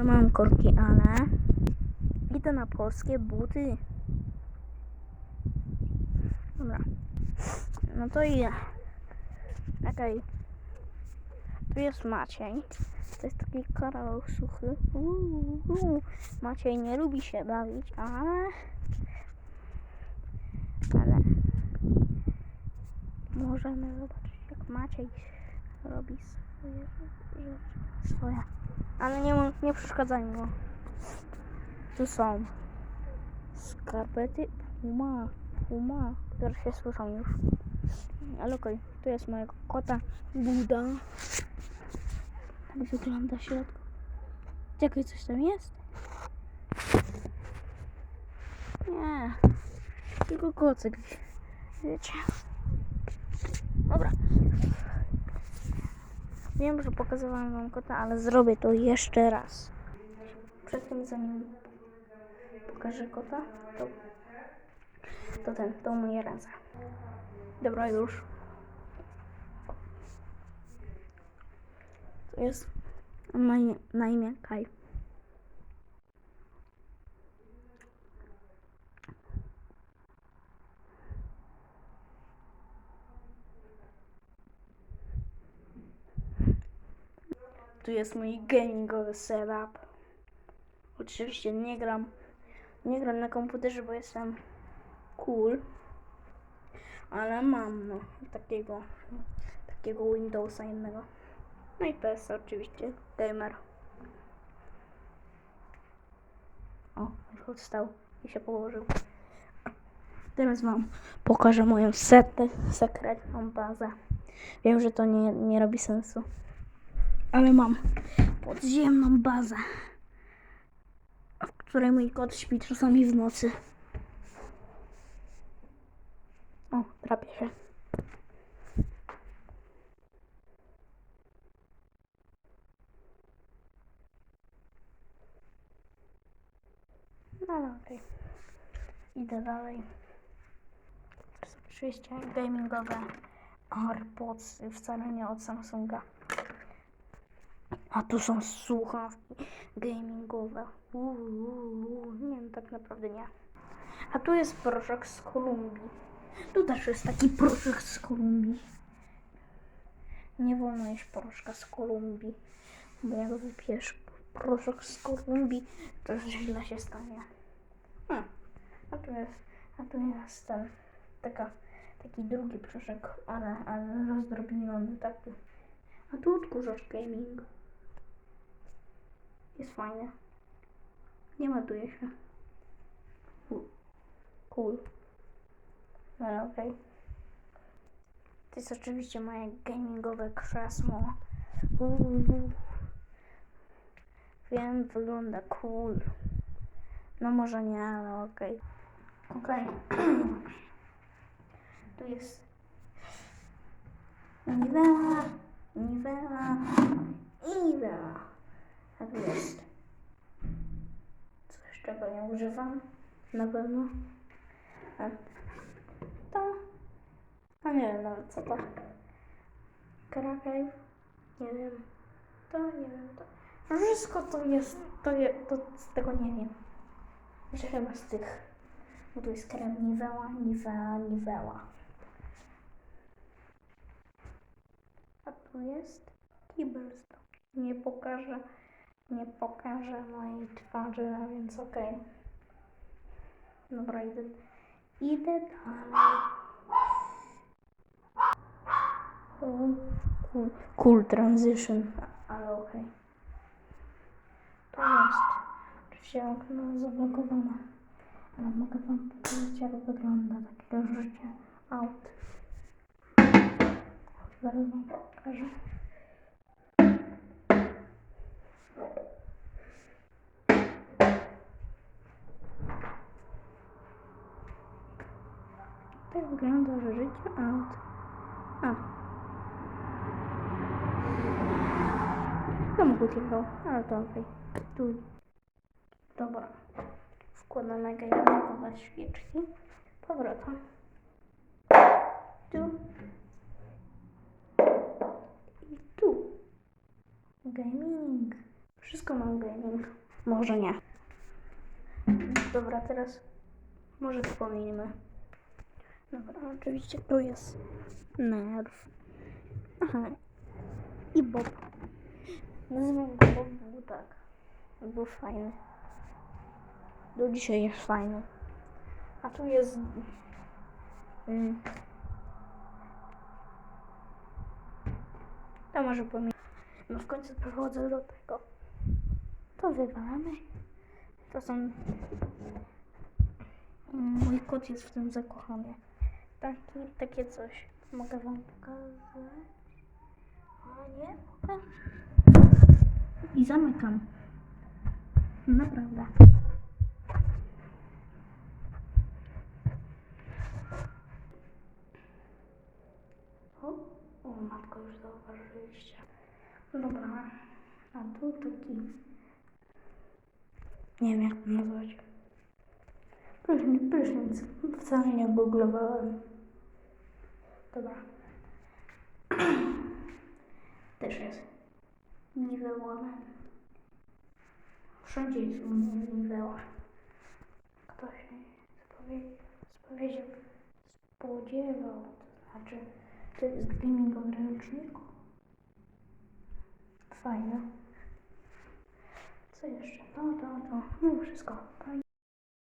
że mam korki, ale idę na polskie buty. Dobra. No to idę. Okej. Tu jest Maciej. To jest taki karol suchy. Uuu. Maciej nie lubi się bawić, ale... Ale... Możemy zobaczyć, jak Maciej robi swoje rzeczy. Swoje. Ale nie, nie przeszkadzaj mu. Tu są skarpety Puma, Puma, które się słyszą już. Ale okej, tu jest mojego kota Buda. Tak wygląda środek. Czekaj, coś tam jest? Nie, tylko kocyk, wiecie. Dobra. Wiem, że pokazywałam wam kota, ale zrobię to jeszcze raz. Przed tym, zanim pokażę kota, to, to ten, to umyję ręce. Dobra, już. To jest, na imię Kaj. Tu jest mój gamingowy setup. Oczywiście nie gram, nie gram na komputerze, bo jestem cool. Ale mam no, takiego, takiego Windowsa innego. No i PS oczywiście, gamer. O, już odstał i się położył. Teraz wam pokażę moją setę, sekretną bazę. Wiem, że to nie, nie robi sensu. Ale mam podziemną bazę, w której mój kot śpi czasami w nocy. O, drapie się. No ale okej. Idę dalej. Oczywiście gamingowe AirPods, wcale nie od Samsunga. A tu są słuchawki gamingowe. Uuu, nie, no tak naprawdę nie. A tu jest proszek z Kolumbii. Tu też jest taki proszek z Kolumbii. Nie wolno jeść proszka z Kolumbii, bo jak wypijesz proszek z Kolumbii, to źle się stanie. Hmm. A tu jest, a tu jest ten, taka, taki drugi proszek, ale, ale rozdrobniony taki. A tu odkurzacz gaming. Jest fajny. Nie ładuje się. Cool. No okej. To jest oczywiście moje gamingowe krzesło. Wiem, wygląda cool. No może nie, ale okej. Okej. tu jest Nivea, Nivea, Nivea. Tak jest. Coś, czego nie używam. Na pewno. A to. A nie wiem nawet co to. Krakew. Nie wiem. To nie wiem. To. Wszystko to jest. To, je, to z tego nie wiem. Że chyba z tych. Bo tu jest krem Nivea, Nivea, Nivea. A tu jest Kibelstone. Nie pokażę, nie pokażę mojej twarzy, a więc okej. Dobra, idę, idę dalej. Cool, cool, transition, ale okej. To jest oczywiście okno zablokowane, ale mogę wam powiedzieć jak wygląda takie życie aut. Zaraz wam pokażę. Wygląda że życie aut. A. Samochód jechał, ale to okej. Tu. Dobra. Wkładamy gajowe świeczki. Powrotem. Tu. I tu. Gaming. Wszystko mam gaming. Może nie. Dobra, teraz może to pominimy. Dobra, oczywiście tu jest nerw. Aha. I Bob. Nazywam go Bob, bo tak. Był fajny. Do dzisiaj jest fajny. A tu jest... Mm. To może pominę. No w końcu przechodzę do tego. To wywalamy. To są... Mój kot jest w tym zakochany. Taki, takie coś. Mogę wam pokazać? A nie? I zamykam. Naprawdę. O, o matko, już zauważyliście. Dobra. A tu taki... Nie wiem jak to nazwać. Prysznic, prysznic. Wcale nie googlowałem. Dobra. Też jest. Niwełone. Wszędzie jest niweła. Kto się spowiedział, spowiedział, spodziewał, to znaczy, to jest gamingowy ręczniku. Fajne. Co jeszcze? No to, to, no wszystko. To